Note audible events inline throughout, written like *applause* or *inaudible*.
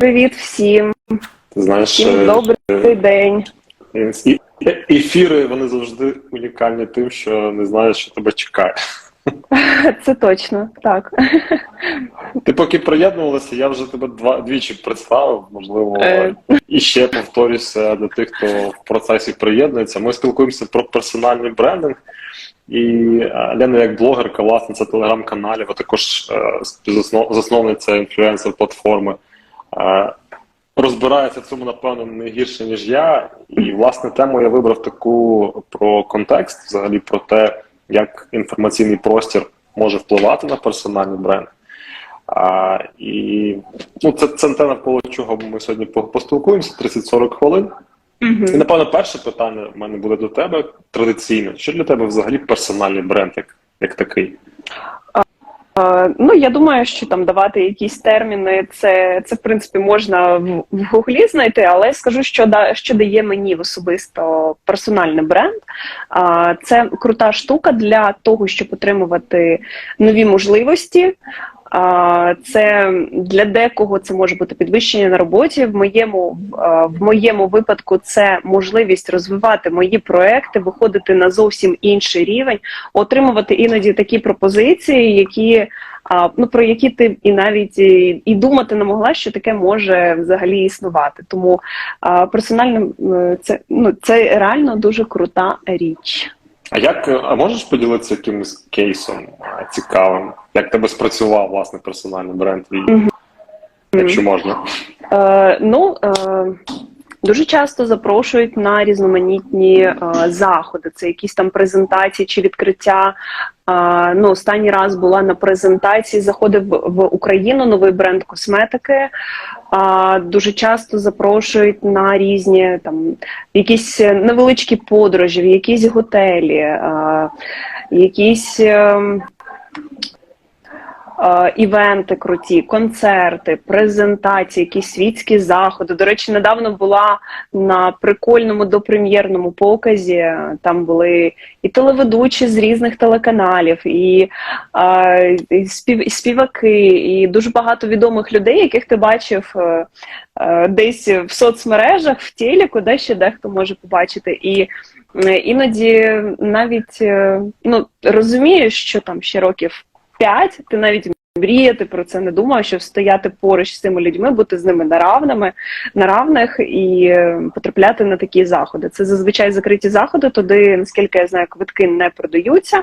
Привіт всім. Знаєш, Всім е, добрий день. е, ефіри вони завжди унікальні тим, що не знаєш, що тебе чекає. *laughs* Це точно так. *laughs* Ти поки приєднувалася, я вже тебе два двічі представив. Можливо, Е. і ще повторюся для тих, хто в процесі приєднується. Ми спілкуємося про персональний брендинг. І е, Лена, як блогерка, власниця телеграм-каналів, а також е, засновниця інфлюенсер платформи. Розбирається в цьому, напевно, не гірше, ніж я. І, власне, тему я вибрав таку про контекст, взагалі про те, як інформаційний простір може впливати на персональний бренд. А, і ну, це, це те, навколо чого ми сьогодні поспілкуємося 30-40 хвилин. І, напевно, перше питання в мене буде до тебе традиційно. Що для тебе взагалі персональний бренд як, як такий? Е, Ну я думаю, що там давати якісь терміни, це це в принципі можна в, в гуглі знайти, але скажу, що да що дає мені особисто персональний бренд. А це крута штука для того, щоб отримувати нові можливості. Це для декого це може бути підвищення на роботі. В моєму в- моєму випадку це можливість розвивати мої проекти, виходити на зовсім інший рівень, отримувати іноді такі пропозиції, які ну про які ти і навіть і, думати не могла, що таке може взагалі існувати. Тому персонально це ну це реально дуже крута річ. А як а можеш поділитися якимось кейсом цікавим? Як тебе спрацював власне персональний бренд твій? Якщо можна. Е, ну е, дуже часто запрошують на різноманітні е, заходи. Це якісь там презентації чи відкриття. Е, ну, останній раз була на презентації. Заходив в, Україну новий бренд косметики. Е, дуже часто запрошують на різні там якісь невеличкі подорожі, в якісь готелі, якісь. Е, івенти круті, концерти, презентації, якісь світські заходи. До речі, недавно була на прикольному допрем'єрному показі. Там були і телеведучі з різних телеканалів, і, е, і спів, співаки, і дуже багато відомих людей, яких ти бачив. е, е, Десь в соцмережах, в телеку, де ще дехто може побачити. І е, іноді навіть е, ну, розумієш, що там ще років п'ять, ти навіть мріяти про це не думав, що стояти поруч з цими людьми, бути з ними на равними, на равних і е, потрапляти на такі заходи. Це зазвичай закриті заходи, туди, наскільки я знаю, квитки не продаються.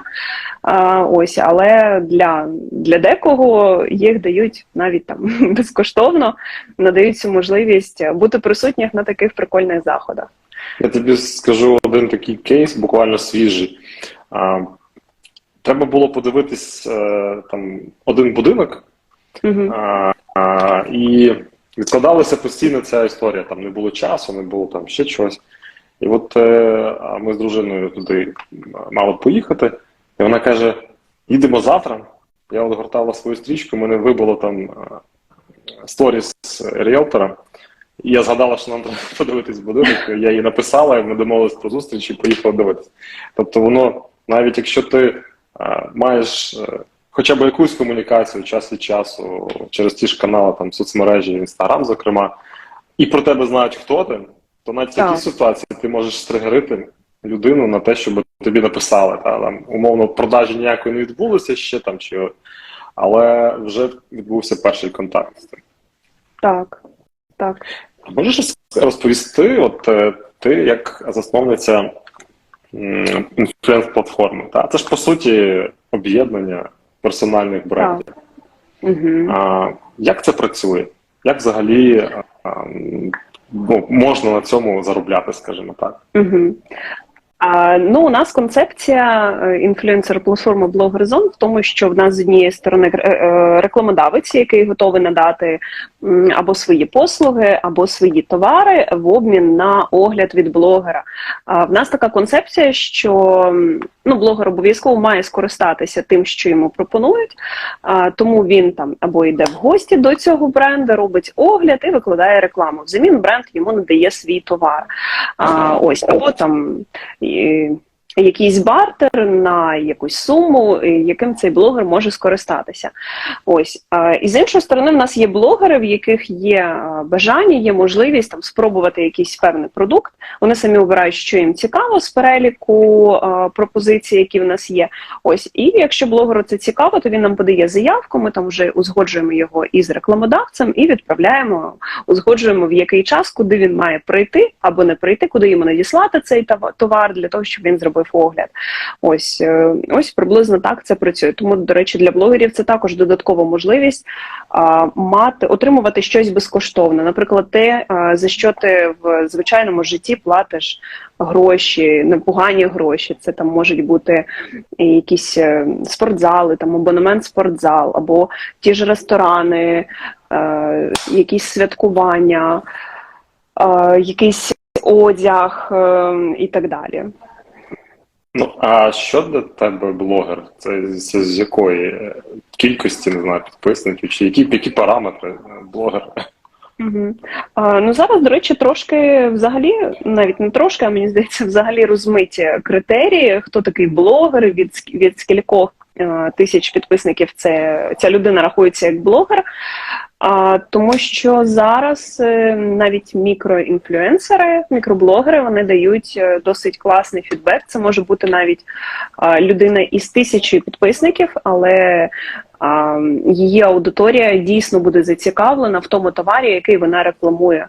А, ось, але для, для декого їх дають навіть там *laughs* безкоштовно, надають цю можливість бути присутніх на таких прикольних заходах. Я тобі скажу один такий кейс, буквально свіжий. Треба було подивитись е, там один будинок, Угу. а, а, і відкладалася постійно ця історія. Там не було часу, не було там ще чогось. І от е, ми з дружиною туди мали поїхати, і вона каже: їдемо завтра. Я от гортала свою стрічку, мене вибило там е, сторіс ріелтора. І я згадала, що нам треба *laughs* подивитись будинок. Я їй написала, і ми домовились про зустріч і поїхали дивитися. Тобто, воно, навіть якщо ти е, маєш е, хоча б якусь комунікацію час від часу через ті ж канали, там соцмережі, інстаграм, зокрема, і про тебе знають, хто ти, то навіть в такій ситуації ти можеш стригерити людину на те, щоб тобі написали. Та, там, умовно, продажі ніякої не відбулося ще там, чи, але вже відбувся перший контакт з тим. Так, так. Можеш розповісти, от е, ти як засновниця інфлюенс-платформи, це ж по суті об'єднання персональних брендів. Угу. А, як це працює? Як взагалі а, ну, можна на цьому заробляти, скажімо так? Угу. А, ну, у нас концепція інфлюенсер платформи Блогерзон в тому, що в нас з однієї сторони е, е, рекламодавець, який готовий надати або свої послуги, або свої товари в обмін на огляд від блогера. А в нас така концепція, що ну, блогер обов'язково має скористатися тим, що йому пропонують. А, тому він там або йде в гості до цього бренду, робить огляд і викладає рекламу. Взамін бренд йому надає свій товар. А, ось або там і якийсь бартер на якусь суму, яким цей блогер може скористатися. Ось і з іншої сторони, в нас є блогери, в яких є бажання, є можливість там спробувати якийсь певний продукт. Вони самі обирають, що їм цікаво з переліку пропозицій, які в нас є. Ось, і якщо блогеру це цікаво, то він нам подає заявку. Ми там вже узгоджуємо його із рекламодавцем і відправляємо, узгоджуємо в який час, куди він має прийти або не прийти, куди йому надіслати цей товар для того, щоб він зробив огляд. Ось е, ось приблизно так це працює. Тому, до речі, для блогерів це також додаткова можливість а, мати отримувати щось безкоштовно. Наприклад, те, за що ти в звичайному житті платиш гроші, непогані гроші. Це там можуть бути якісь е, спортзали, там абонемент спортзал, або ті ж ресторани, е, якісь святкування, е, якийсь одяг і так далі. Ну, а що для тебе блогер? Це, це з якої е, кількості, не знаю, підписників, чи які, які параметри е, блогер? Угу. А, ну зараз, до речі, трошки взагалі, навіть не трошки, а мені здається, взагалі розмиті критерії, хто такий блогер, від, від скількох е, тисяч підписників це ця людина рахується як блогер. А, тому що зараз е, навіть мікроінфлюенсери, мікроблогери вони дають е, досить класний фідбек. Це може бути навіть людина із тисячою підписників, але а, її аудиторія дійсно буде зацікавлена в тому товарі, який вона рекламує.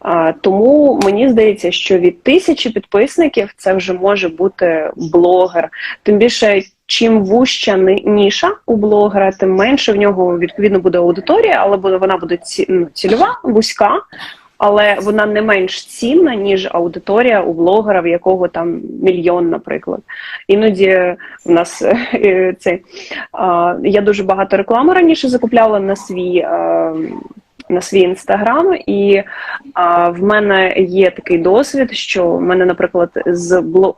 А, тому мені здається, що від тисячі підписників це вже може бути блогер. Тим більше, чим ни- ніша у блогера, тим менше в нього відповідно буде аудиторія, але вона буде ну, цільова, вузька. Але вона не менш цінна, ніж аудиторія у блогера, в якого там мільйон, наприклад. Іноді в нас е, цей а, я дуже багато реклами раніше закупляла на свій. е, На свій інстаграм, і в мене є такий досвід, що в мене, наприклад, з бло...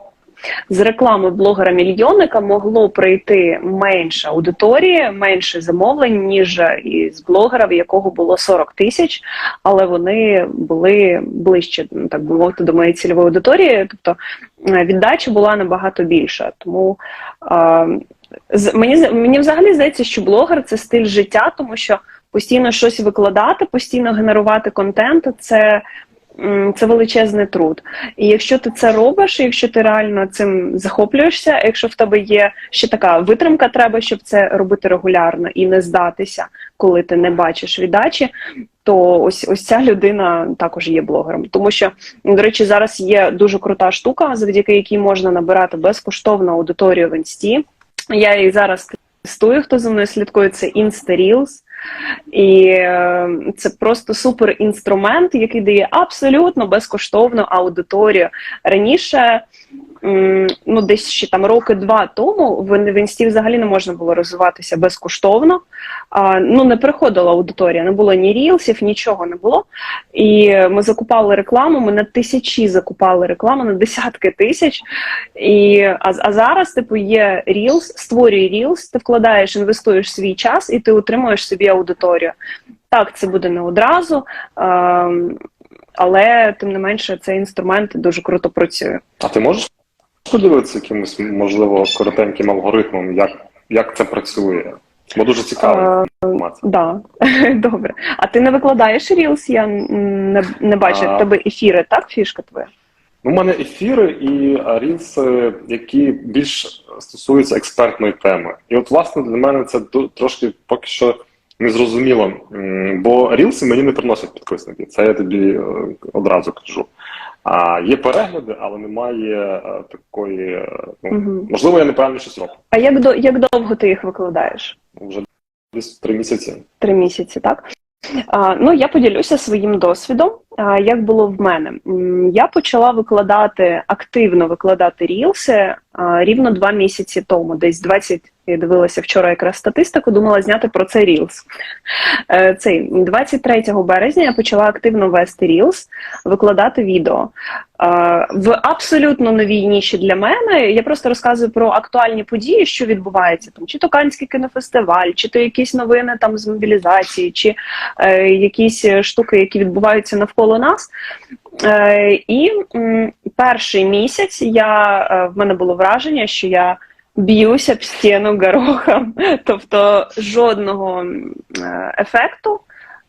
з реклами блогера-мільйонника могло прийти менше аудиторії, менше замовлень, ніж із блогера, в якого було 40 тисяч, але вони були ближче, ну, так би мовити, до моєї цільової аудиторії. Тобто е, віддача була набагато більша. Тому а, з- мені мені взагалі здається, що блогер це стиль життя, тому що постійно щось викладати, постійно генерувати контент це. Це величезний труд. І якщо ти це робиш, якщо ти реально цим захоплюєшся, якщо в тебе є ще така витримка, треба, щоб це робити регулярно і не здатися, коли ти не бачиш віддачі, то ось ось ця людина також є блогером. Тому що, до речі, зараз є дуже крута штука, завдяки якій можна набирати безкоштовну аудиторію в інсті. Я її зараз тестую, хто за мною слідкує, це InstaReels. І е, це просто супер інструмент, який дає абсолютно безкоштовну аудиторію. Раніше, ну десь ще там роки два тому, в, інсті взагалі не можна було розвиватися безкоштовно. Ну не приходила аудиторія, не було ні рілсів, нічого не було. І ми закупали рекламу. Ми на тисячі закупали рекламу, на десятки тисяч. І а, а зараз, типу, є Reels, створює Reels, ти вкладаєш, інвестуєш свій час і ти отримуєш собі аудиторію. Так, це буде не одразу, ем, але тим не менше цей інструмент дуже круто працює. А ти можеш поділитися якимось, можливо, коротеньким алгоритмом, як, як це працює? Бо дуже цікава інформація. Да, *laughs* добре. А ти не викладаєш Reels? Я не, не бачу в тебе ефіри, так? Фішка твоя? Ну, У мене ефіри і рілси, які більш стосуються експертної теми. І от, власне, для мене це трошки поки що незрозуміло. Бо рілси мені не приносять підписники. Це я тобі е, одразу кажу. А є перегляди, але немає е, такої. е, Ну, угу. Можливо, я неправильно щось роблю. А як, до, як довго ти їх викладаєш? Вже десь три місяці. Три місяці, так? А, ну, я поділюся своїм досвідом. Як було в мене? Я почала викладати активно викладати рілси рівно два місяці тому, десь 20, я дивилася вчора якраз статистику, думала зняти про це рілс. Е, Цей 23 березня я почала активно вести рілс, викладати відео. Е, В абсолютно новій ніші для мене я просто розказую про актуальні події, що відбувається там, чи то Канський кінофестиваль, чи то якісь новини там з мобілізації, чи е, якісь штуки, які відбуваються навколо навколо нас. Е, і перший місяць я, е, в мене було враження, що я б'юся об стіну горохом, *laughs* тобто жодного е, ефекту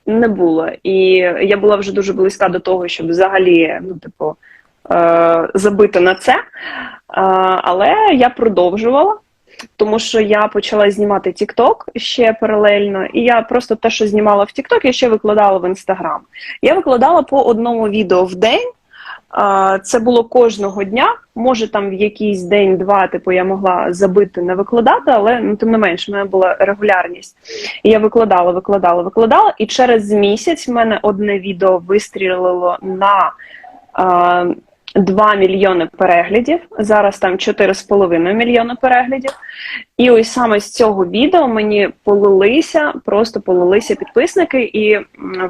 не було. І я була вже дуже близька до того, щоб взагалі, ну, типу, забити на це. Але я продовжувала. Тому що я почала знімати TikTok ще паралельно, і я просто те, що знімала в TikTok, я ще викладала в Instagram. Я викладала по одному відео в день. Це було кожного дня. Може, там в якийсь день-два, типу, я могла забити не викладати, але ну, тим не менше, в мене була регулярність. І я викладала, викладала, викладала. І через місяць в мене одне відео вистрілило на 2 мільйони переглядів. Зараз там 4,5 мільйони переглядів. І ось саме з цього відео мені полилися, просто полилися підписники. І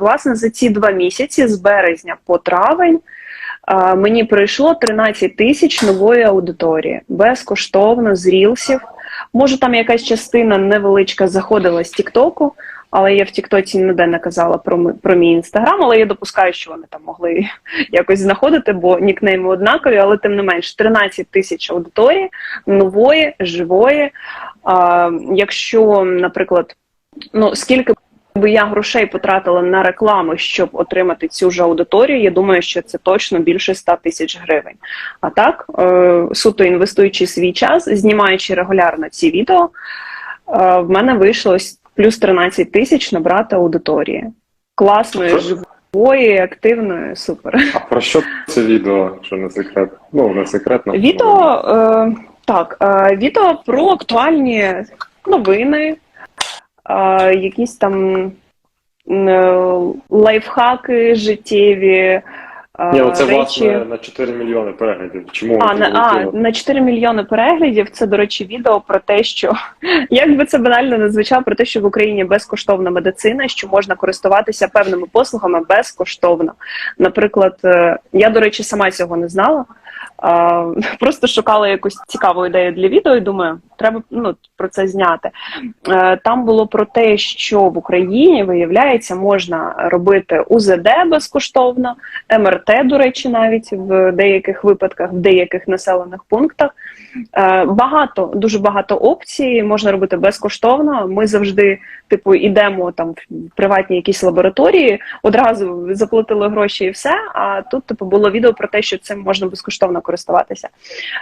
власне за ці два місяці, з березня по травень, мені прийшло 13 тисяч нової аудиторії безкоштовно з рілсів. Може, там якась частина невеличка заходила з Тіктоку, але я в Тіктоці ніде не казала про, про мій інстаграм, але я допускаю, що вони там могли *laughs* якось знаходити, бо нікнейми однакові, але тим не менш 13 тисяч аудиторії нової, живої. А, якщо, наприклад, ну скільки би я грошей потратила на рекламу, щоб отримати цю ж аудиторію, я думаю, що це точно більше 100 тисяч гривень. А так, е, суто інвестуючи свій час, знімаючи регулярно ці відео, е, в мене вийшло плюс 13 тисяч набрати аудиторії. Класної, живої, активної, супер. А про що це відео, що не секрет? Ну, не секретно. Відео е, так, е, відео про актуальні новини, е, якісь там е, лайфхаки життєві. Е, Ні, оце речі. власне на 4 мільйони переглядів. Чому А, на, а, на 4 мільйони переглядів це, до речі, відео про те, що *laughs* як би це банально не звучало, про те, що в Україні безкоштовна медицина, що можна користуватися певними послугами безкоштовно. Наприклад, е, я, до речі, сама цього не знала. А, *laughs* просто шукала якусь цікаву ідею для відео і думаю, треба ну, про це зняти. Е, Там було про те, що в Україні, виявляється, можна робити УЗД безкоштовно, МРТ, до речі, навіть в деяких випадках, в деяких населених пунктах. Е, Багато, дуже багато опцій можна робити безкоштовно. Ми завжди, типу, йдемо там в приватні якісь лабораторії, одразу заплатили гроші і все. А тут, типу, було відео про те, що цим можна безкоштовно користуватися.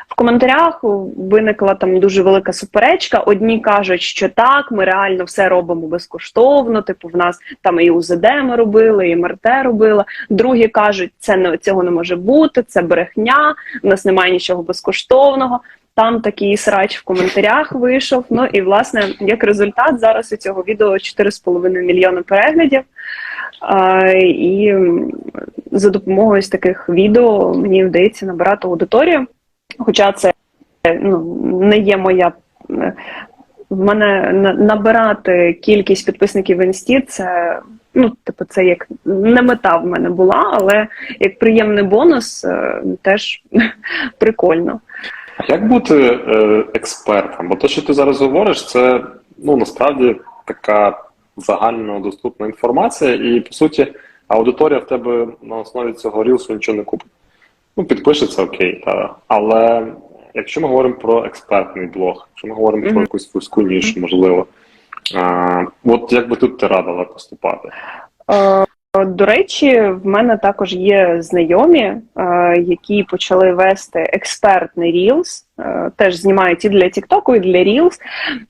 В коментарях виникла там дуже велика суперечка. Одні кажуть, що так, ми реально все робимо безкоштовно. Типу, в нас там і УЗД ми робили, і МРТ робили. Другі кажуть, це не цього не може бути, це брехня, у нас немає нічого безкоштовного. Там такий срач в коментарях вийшов. Ну і власне, як результат, зараз у цього відео 4,5 мільйони переглядів. А, і за допомогою таких відео мені вдається набирати аудиторію. Хоча це ну, не є моя. е, В мене набирати кількість підписників в інсті, це ну, типу, це як не мета в мене була, але як приємний бонус, е, теж *laughs* прикольно. Як бути е, експертом? Бо те, що ти зараз говориш, це ну насправді така загальнодоступна інформація, і по суті, аудиторія в тебе на основі цього рілсу нічого не купить. Ну, підпишеться окей, та. але якщо ми говоримо про експертний блог, якщо ми говоримо про якусь вузьку нішу, можливо, а, от як би тут ти радила поступати? Е, До речі, в мене також є знайомі, е, які почали вести експертний Reels, е, теж знімають і для TikTok, і для Reels,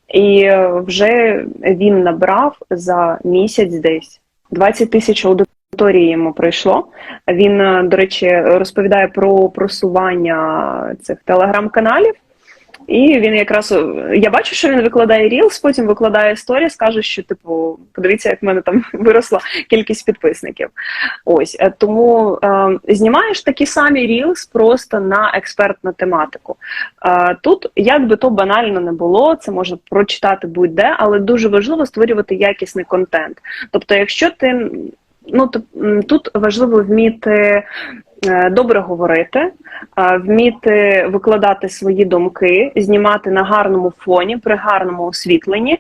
і е, вже він набрав за місяць десь 20 тисяч аудиторії йому пройшло. Він, до речі, розповідає про просування цих телеграм-каналів. І він якраз е, я бачу, що він викладає Reels, потім викладає сторіс, каже, що типу, подивіться, як в мене там *laughs* виросла кількість підписників. Ось е, тому е, знімаєш такі самі Reels просто на експертну тематику. Е, тут, як би то банально не було, це можна прочитати будь-де, але дуже важливо створювати якісний контент. Тобто, якщо ти ну тут важливо вміти добре говорити, е, вміти викладати свої думки, знімати на гарному фоні, при гарному освітленні,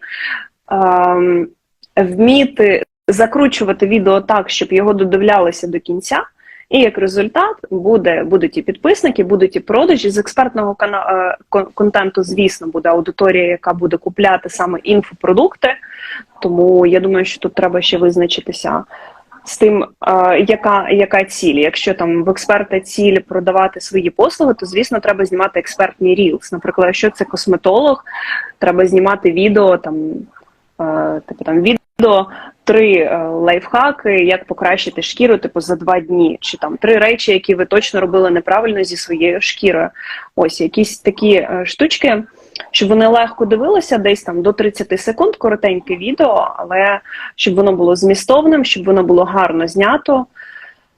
ем, вміти закручувати відео так, щоб його додивлялися до кінця. І як результат буде, будуть і підписники, будуть і продажі. З експертного кана- е, контенту, звісно, буде аудиторія, яка буде купляти саме інфопродукти. Тому я думаю, що тут треба ще визначитися з тим, е, яка, яка ціль. Якщо там в експерта ціль продавати свої послуги, то звісно треба знімати експертний рілс. Наприклад, якщо це косметолог, треба знімати відео там, е, типу там відео. Три е, лайфхаки, як покращити шкіру, типу за два дні, чи там три речі, які ви точно робили неправильно зі своєю шкірою. Ось якісь такі штучки, щоб вони легко дивилися, десь там до 30 секунд, коротеньке відео, але щоб воно було змістовним, щоб воно було гарно знято.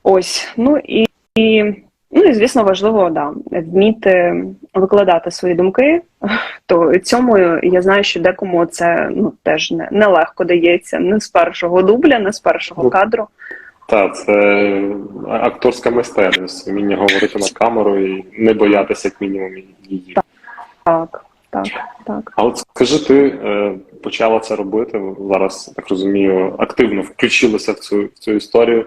Ось, ну і, і ну і звісно важливо да, вміти викладати свої думки. *laughs* То цьому я знаю, що декому це ну теж не, не легко дається, не з першого дубля, не з першого Ну, кадру. Так, це акторська майстерність, вміння говорити на камеру і не боятися, як мінімум, її. Так, так, так. А от скажи, ти е, почала це робити зараз, так розумію, активно включилася в цю, в цю історію.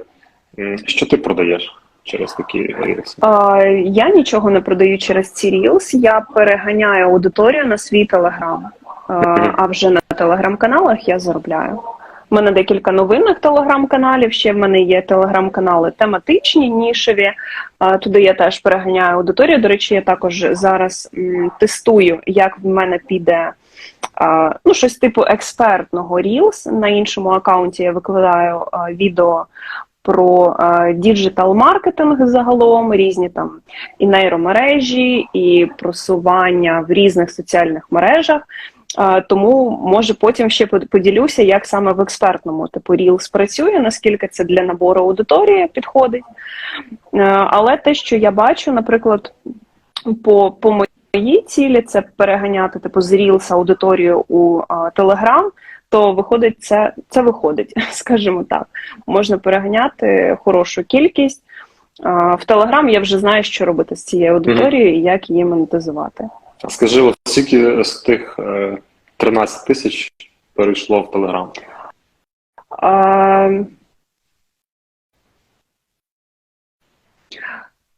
Що ти продаєш через такі рейси? А, я нічого не продаю через ці рілс. я переганяю аудиторію на свій телеграм. А вже на телеграм-каналах я заробляю. У мене декілька новинних телеграм-каналів. Ще в мене є телеграм-канали тематичні, нішеві. Туди я теж переганяю аудиторію. До речі, я також зараз м, тестую, як в мене піде. Ну, щось типу експертного Reels. На іншому аккаунті я викладаю відео про діджитал маркетинг загалом, різні там і нейромережі, і просування в різних соціальних мережах. Тому може потім ще под- поділюся, як саме в експертному типу Reels працює, наскільки це для набору аудиторії підходить. Е, Але те, що я бачу, наприклад, по, по моїй цілі, це переганяти типу з Reels аудиторію у Telegram, то виходить, це, це виходить, *laughs* скажімо так. Можна переганяти хорошу кількість. В Telegram я вже знаю, що робити з цією аудиторією і як її монетизувати. Скажи, от скільки з тих е, 13 тисяч перейшло в Телеграм? А,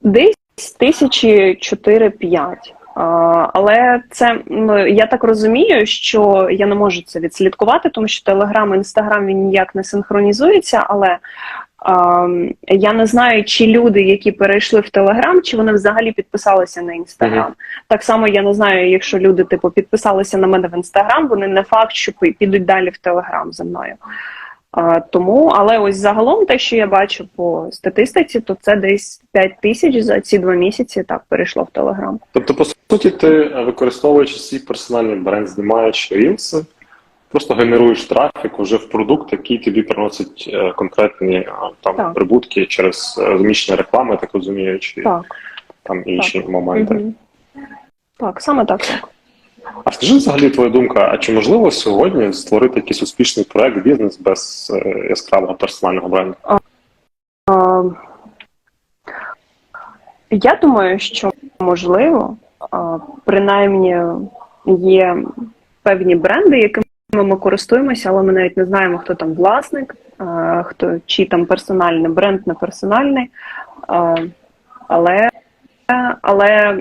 Десь тисячі чотири-п'ять. А, Але це я так розумію, що я не можу це відслідкувати, тому що Телеграм і Інстаграм він ніяк не синхронізується. Але я не знаю, чи люди, які перейшли в Телеграм, чи вони взагалі підписалися на Інстаграм. Мгм. Так само я не знаю, якщо люди типу підписалися на мене в Інстаграм, вони не факт, що підуть далі в Телеграм за мною. А, тому, але ось загалом те, що я бачу по статистиці, то це десь 5 тисяч за ці два місяці так перейшло в Телеграм. Тобто, по суті, ти використовуючи свій персональний бренд, знімаючи рілси, просто генеруєш трафік уже в продукт, який тобі приносить е, конкретні е, там Так. прибутки через е, зміщення реклами, так розумію, чи Так. там інші моменти. Мгм. Так, саме так. так. А скажи взагалі твоя думка, а чи можливо сьогодні створити якийсь успішний проект, бізнес без е, яскравого персонального бренду? А, я думаю, що можливо, а, принаймні є певні бренди, якими ми користуємося, але ми навіть не знаємо, хто там власник, хто чи там персональний бренд, не персональний. Але але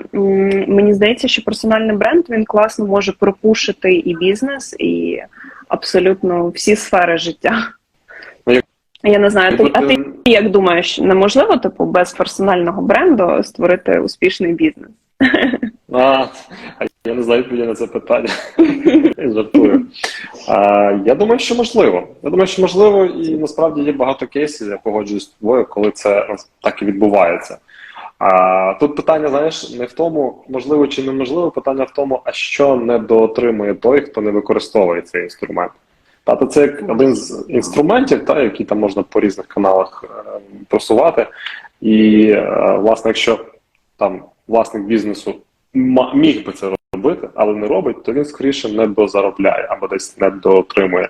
мені здається, що персональний бренд він класно може пропушити і бізнес, і абсолютно всі сфери життя. Ну, Я не знаю, ти, а ти ти як думаєш, неможливо типу без персонального бренду створити успішний бізнес? *laughs* А, я не знаю відповіді на це питання. *laughs* Жартую. А, я думаю, що можливо. Я думаю, що можливо, і насправді є багато кейсів, я погоджуюсь з тобою, коли це так і відбувається. А тут питання, знаєш, не в тому, можливо чи неможливо, питання в тому, а що не дотримує той, хто не використовує цей інструмент. Та, це як один з інструментів, та, які там можна по різних каналах е, просувати. І, е, власне, якщо там власник бізнесу міг би це робити, але не робить, то він скоріше не дозаробляє або десь не дотримує,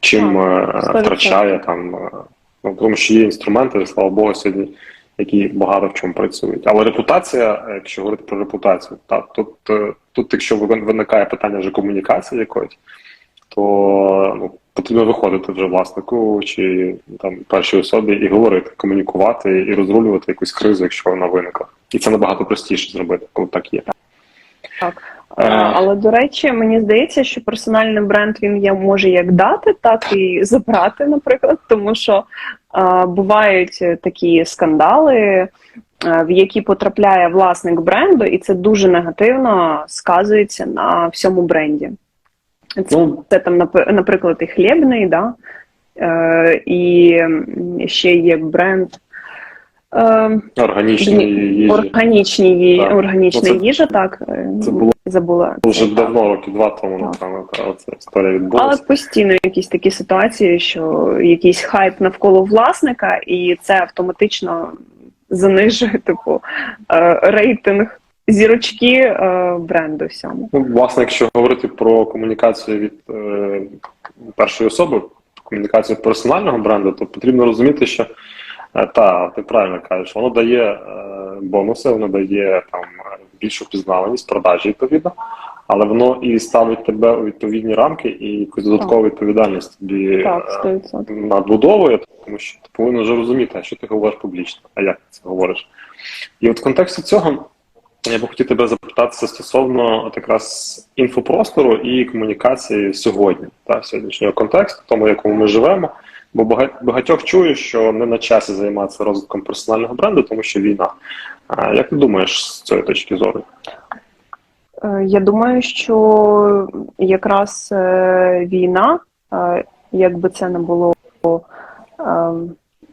чим е, Так, втрачає там. е, Ну, тому що є інструменти, слава Богу, сьогодні, які багато в чому працюють. Але репутація, е, якщо говорити про репутацію, так, тут, е, тут, якщо виникає питання вже комунікації якоїсь, то ну, потрібно виходити вже власнику чи там першій особі і говорити, комунікувати і розрулювати якусь кризу, якщо вона виникла. І це набагато простіше зробити, коли так є. Так. Е. Але до речі, мені здається, що персональний бренд він є може як дати, так і забрати, наприклад, тому що е, бувають такі скандали, е, в які потрапляє власник бренду, і це дуже негативно сказується на всьому бренді. Це, Ну, це там, наприклад, і хлібний, да? е, і ще є бренд. Е, органічні їжі. Органічні. Так. органічна Ну, це- їжа, так це було забула. Вже це, давно, років два тому, напевно, оця історія Але постійно якісь такі ситуації, що якийсь хайп навколо власника, і це автоматично занижує типу е, рейтинг зірочки е, бренду всьому. Ну, власне, якщо говорити про комунікацію від е, першої особи, комунікацію персонального бренду, то потрібно розуміти, що е, та, ти правильно кажеш, воно дає е, бонуси, воно дає там е, більшу впізнаваність, продажі відповідно, але воно і ставить тебе у відповідні рамки і якусь додаткову відповідальність тобі Так, е, 100%. надбудовує, тому що ти повинен вже розуміти, що ти говориш публічно, а як ти це говориш. І от в контексті цього я би хотів тебе запитатися стосовно от якраз інфопростору і комунікації сьогодні, та сьогоднішнього контексту, тому якому ми живемо. Бо багатьох чую, що не на часі займатися розвитком персонального бренду, тому що війна. Як ти думаєш з цієї точки зору? Е, Я думаю, що якраз е, війна, е, як би це не було е,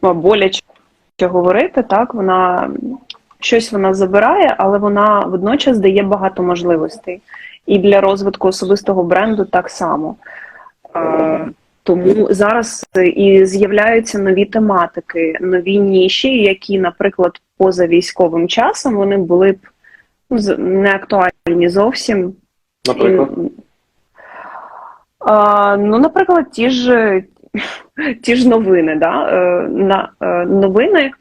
ну, боляче говорити, так вона щось вона забирає, але вона водночас дає багато можливостей. І для розвитку особистого бренду так само. Е, Тому зараз і з'являються нові тематики, нові ніші, які, наприклад, поза військовим часом вони були б ну, не актуальні зовсім. Наприклад, А, ну, наприклад, ті ж, *laughs* ті ж новини, да? е, на, е, новини,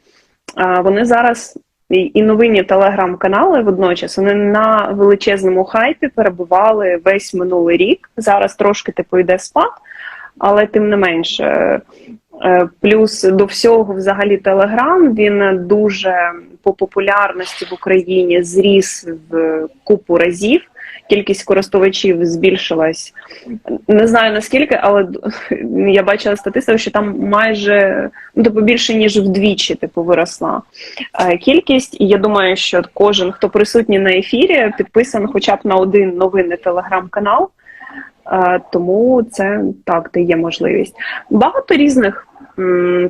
вони зараз, і, новинні телеграм-канали водночас, вони на величезному хайпі перебували весь минулий рік. Зараз трошки типу йде спад, але тим не менше. е, Плюс до всього, взагалі, Телеграм він дуже по популярності в Україні зріс в купу разів. Кількість користувачів збільшилась. Не знаю наскільки, але *laughs* я бачила статистику, що там майже ну, типу, більше ніж вдвічі типу, виросла е, кількість. І я думаю, що кожен, хто присутній на ефірі, підписаний хоча б на один новинний телеграм-канал. Е, Тому це так дає можливість. Багато різних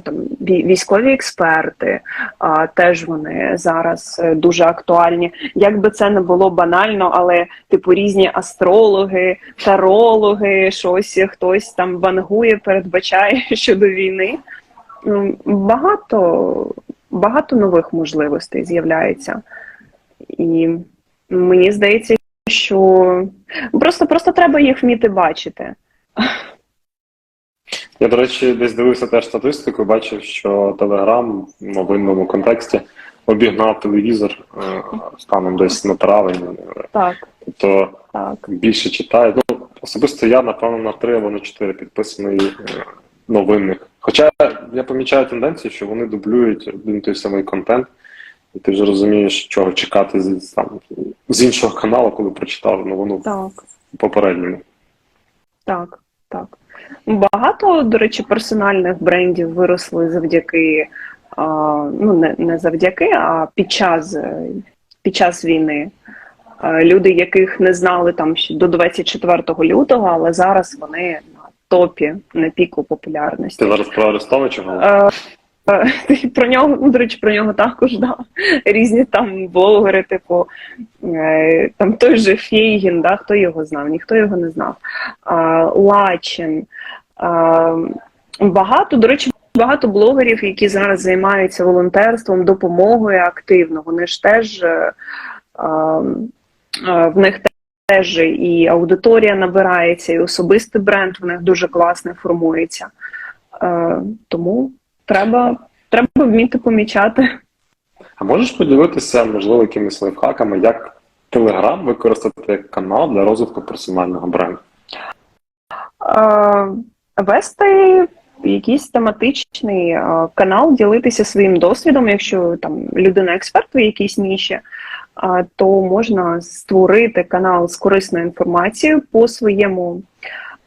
там військові експерти, а, теж вони зараз е, дуже актуальні. Як би це не було банально, але типу різні астрологи, тарологи, щось хтось там вангує, передбачає *laughs* щодо війни. Багато, багато нових можливостей з'являється. І мені здається, що просто, просто треба їх вміти бачити. *laughs* я, до речі, десь дивився теж статистику, бачив, що Телеграм в новинному контексті обігнав телевізор е, станом десь на травень. Так, Тобто так. більше читаю. Ну, особисто я, напевно, на три або на чотири підписаний е, новинних. Хоча я помічаю тенденцію, що вони дублюють один той самий контент, і ти вже розумієш, чого чекати з, там, з іншого каналу, коли прочитав новину Так. попередньому. Так, так. Багато, до речі, персональних брендів виросли завдяки, ну не, не завдяки, а під час, е, під час війни. Е, Люди, яких не знали там ще до 24 лютого, але зараз вони на топі, на піку популярності. Ти зараз про Арестовича Е, Про нього, ну, до речі, про нього також да. різні там блогери, типу е, там той же Фейгін, да, хто його знав, ніхто його не знав. Лачин. Багато, до речі, багато блогерів, які зараз займаються волонтерством, допомогою активно. Вони ж теж е, в них теж і аудиторія набирається, і особистий бренд в них дуже класно формується. Тому треба, треба вміти помічати. А можеш поділитися, можливо, якимись лайфхаками, як Телеграм використати як канал для розвитку персонального бренду? Е, вести якийсь тематичний е, канал, ділитися своїм досвідом, якщо там людина експерт у якійсь ніші, а, то можна створити канал з корисною інформацією по своєму.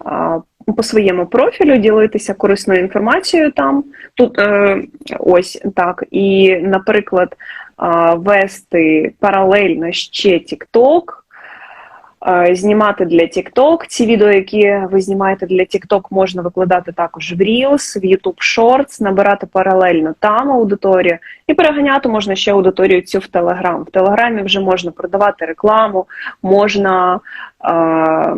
а, По своєму профілю ділитися корисною інформацією там. Тут е, ось так. І, наприклад, а, вести паралельно ще TikTok, е, знімати для TikTok. Ці відео, які ви знімаєте для TikTok, можна викладати також в Reels, в YouTube Shorts, набирати паралельно там аудиторію і переганяти можна ще аудиторію цю в Telegram. В Телеграмі вже можна продавати рекламу, можна. Е,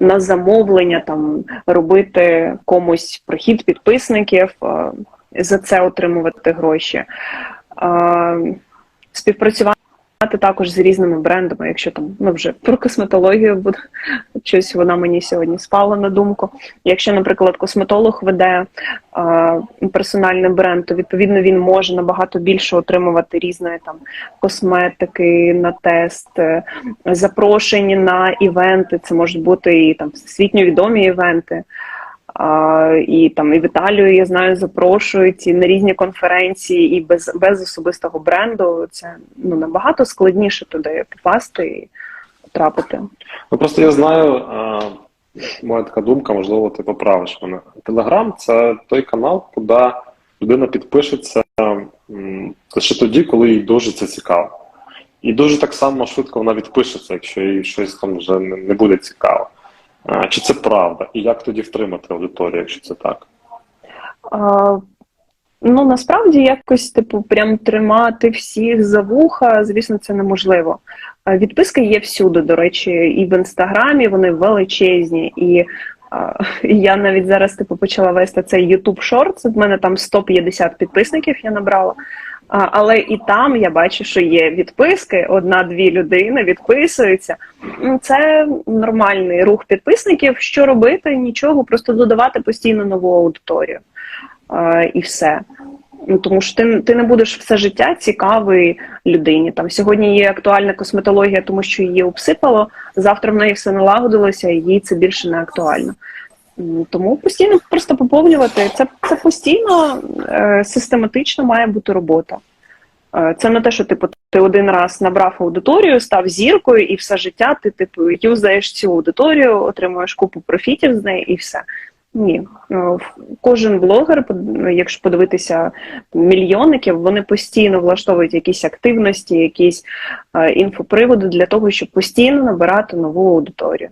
на замовлення там робити комусь прохід підписників, е, за це отримувати гроші. Е, Співпрацювати також з різними брендами, якщо там ну вже про косметологію буде щось вона мені сьогодні спала на думку. Якщо, наприклад, косметолог веде е, персональний бренд, то відповідно він може набагато більше отримувати різної там косметики на тест, е, запрошені на івенти. Це можуть бути і там всесвітньо відомі івенти. І там і в Італію я знаю, запрошують і на різні конференції, і без без особистого бренду це ну набагато складніше туди попасти і потрапити. Ну просто я знаю, моя така думка, можливо, ти поправиш мене. Телеграм це той канал, куди людина підпишеться лише тоді, коли їй дуже це цікаво. І дуже так само швидко вона відпишеться, якщо їй щось там вже не буде цікаво. Чи це правда? І як тоді втримати аудиторію, якщо це так? А, ну насправді якось типу прям тримати всіх за вуха, звісно, це неможливо. Відписки є всюди, до речі, і в інстаграмі вони величезні. І а, я навіть зараз типу почала вести цей YouTube Shorts, В мене там 150 підписників я набрала. Але і там я бачу, що є відписки, одна-дві людини відписуються. Ну, Це нормальний рух підписників. Що робити? Нічого, просто додавати постійно нову аудиторію. І все. Ну, тому що ти, ти не будеш все життя цікавий людині. Там сьогодні є актуальна косметологія, тому що її обсипало. Завтра в неї все налагодилося, і їй це більше не актуально. Тому постійно просто поповнювати. Це, це постійно е, систематично має бути робота. Е, Це не те, що типу ти один раз набрав аудиторію, став зіркою, і все життя ти типу юзаєш цю аудиторію, отримуєш купу профітів з неї і все. Ні, Е, кожен блогер, под- якщо подивитися мільйонників, вони постійно влаштовують якісь активності, якісь е, інфоприводи для того, щоб постійно набирати нову аудиторію.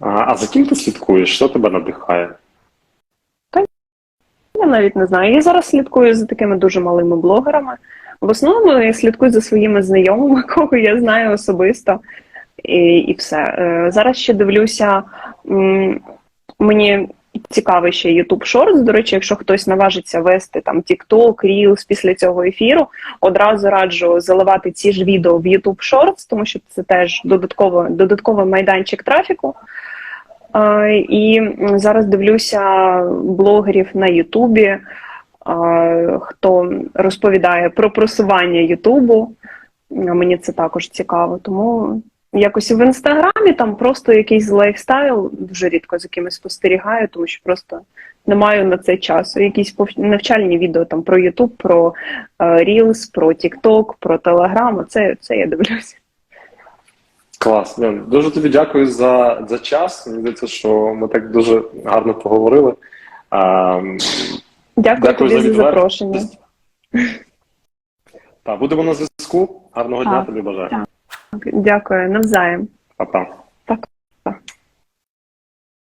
А, за ким ти слідкуєш? Що тебе надихає? Я навіть не знаю. Я зараз слідкую за такими дуже малими блогерами. В основному я слідкую за своїми знайомими, *laughs* кого я знаю особисто, і, і все. Е, Зараз ще дивлюся. Мені цікавий ще YouTube Shorts. До речі, якщо хтось наважиться вести там TikTok, Reels після цього ефіру, одразу раджу заливати ці ж відео в YouTube Shorts, тому що це теж додатково, додатковий майданчик трафіку. І зараз дивлюся блогерів на Ютубі, хто розповідає про просування Ютубу. Мені це також цікаво. Тому якось в інстаграмі там просто якийсь лайфстайл, дуже рідко за кимось спостерігаю, тому що просто не маю на це часу. Якісь навчальні відео там про Ютуб, про е, Reels, про TikTok, про Telegram. Це, це я дивлюся. Клас. Лен, дуже тобі дякую за, за час. Мені здається, що ми так дуже гарно поговорили. А, Дякую, Дякую тобі за за запрошення. *laughs* та, будемо на зв'язку. Гарного дня Так. тобі бажаю. Так. Дякую, навзаєм. Па-па.